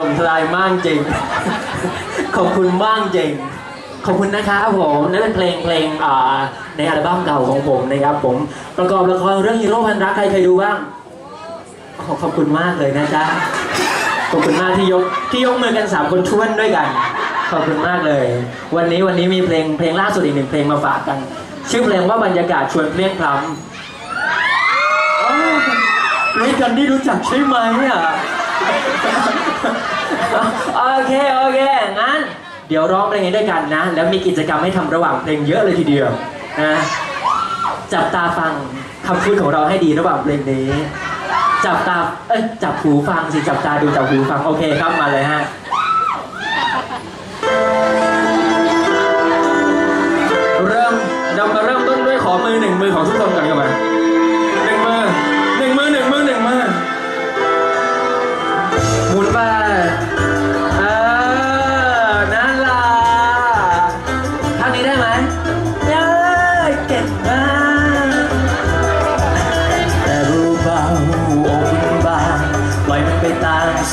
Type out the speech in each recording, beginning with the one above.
ผมทลายมากจริง ขอบคุณมากจริง ขอบคุณนะครับผมนั่นเป็นเพลงเพลงอ่าในอัลบั้มเก่าของผมนะครับผมประกอบละครเรื่องฮีโร่พันรักใครเคยดูบ้างโอ้โหขอบคุณมากเลยนะจ๊ะขอบคุณมากที่ยกที่ยกมือกันสามคนท้วนด้วยกัน ขอบคุณมากเลย วันนี้วันนี้มีเพลงเพลงล่าสุดอีกหนึ่งเพลงมาฝากกัน ชื่อเพลงว่าบรรยากาศชวนเพลียงพล้ำรู้กันที่รู้จักใช่ไหมอะ โอเค โอเค งั้น เดี๋ยวร้องเพลงนี้ด้วยกันนะ แล้วมีกิจกรรมให้ทำระหว่างเพลงเยอะเลยทีเดียวนะจับตาฟังคำพูดของเราให้ดีระหว่างเพลงนี้ จับตา เอ้ย จับหูฟังสิ จับตาดูจับหูฟัง โอเคครับ มาเลยฮะเริ่มเรามาเริ่มต้นด้วยขอมือหนึ่งมือของทุกคน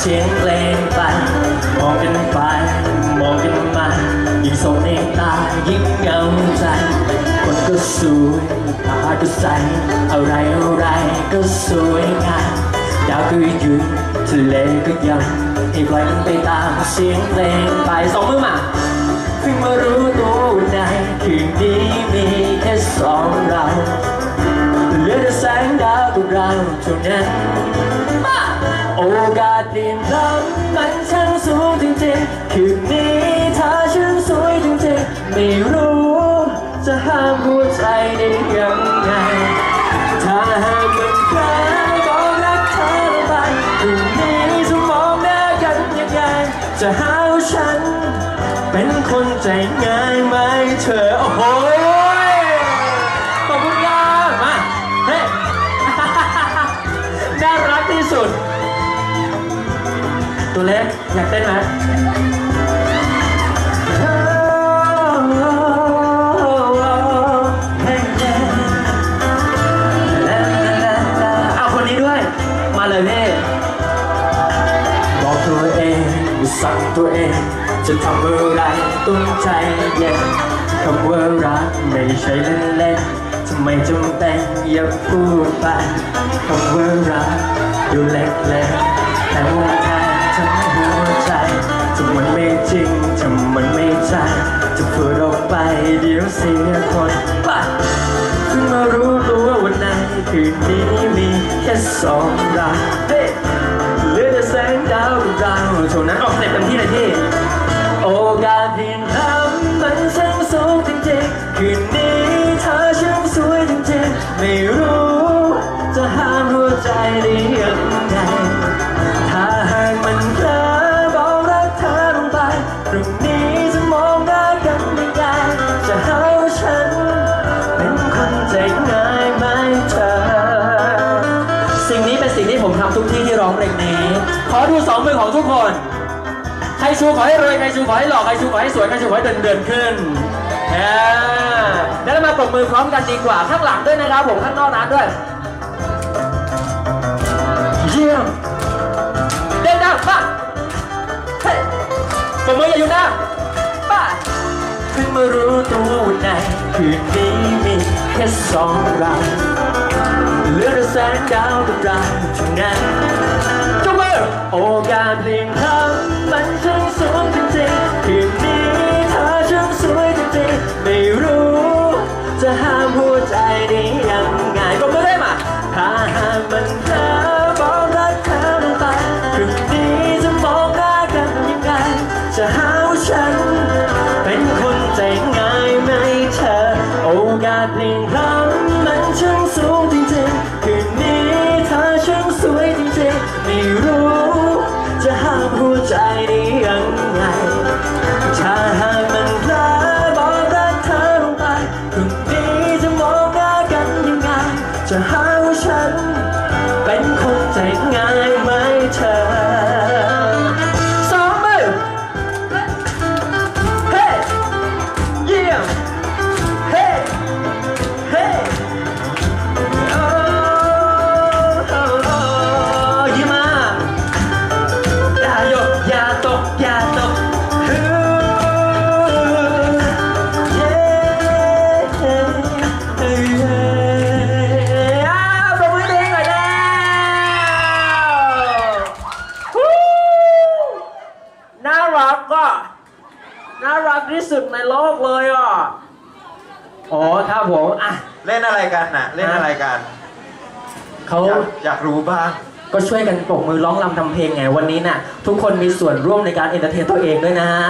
เสียงเพลงไปมองกันไปมองกันมายิ่งสมในตายิ่งเงาใจคนก็สวยตาก็ใสอะไรอะไรก็สวยงามดาวก็ยุดทะเลก็ยังให้ปล่อยมันไปตามเสียงเพลงไปสองมือมาเพิ่งมารู้ตัวในคืนนี้มีแค่สองเราเหลือแต่แสงดาวกับเราเท่านั้นโอกาส เปลี่ยนแปลงมันช่างสูงจริงๆ คืนนี้เธอช่างสวยจริงๆ ไม่รู้ จะห้ามหัวใจได้ยังไง ถ้าหากมันแพ้ก็รักเธอไปพรุ่งนี้จะมองหน้ากันยังไง จะหาว่าฉัน เป็นคนใจง่าย ตัวเล็กอยากเต้นไหมเอาคนนี้ด้วย มาเลยพี่บอกตัวเองสั่งตัวเอง จะทำอะไรต้องใจเย็นคำว่ารักไม่ใช่เล่นๆทำไมจำเป็นอย่าพูดไปคำว่ารักดูเล็กๆแต่ว่า ทนทั้งหัวใจถ้ามันไม่จริงถ้ามันไม่ใช่จะพูดออกไปเดี๋ยวเสียคนไปเพิ่งมารู้ตัววันไหนคืนนี้มีแค่สองเราเฮ้เหลือแต่แสงดาวกับเราเท่านั้นออก องเพลงนี้ ขอดูสองมือของทุกคน ใครชูขอให้รวย ใครชูขอให้หล่อ ใครชูขอให้สวย ใครชูขอให้เดินเดินขึ้นอ่าแล้วมาปรบมือพร้อมกันดีกว่า ข้างหลังด้วยนะครับผม ข้างนอกนั้นด้วย เยี่ยม เดินดังป่ะเฮ้ยปรบมืออย่าหยุดนะป่ะเพิ่งมารู้ตัววันในคืนนี้มีแค่สองเรา แสงดาวกับเราเท่านั้นจงมือโอกาสเพียงคำมั ใอะ น่ารักที่สุดในโลกเลยอะ อ๋อครับผม อะ เล่นอะไรกันน่ะ เล่นอะไรกันเขาอยากอยากรู้บ้าง ก็ช่วยกันปรบมือร้องรำทำเพลงไงวันนี้น่ะ ทุกคนมีส่วนร่วมในการเอนเตอร์เทนตัวเองด้วยนะฮะ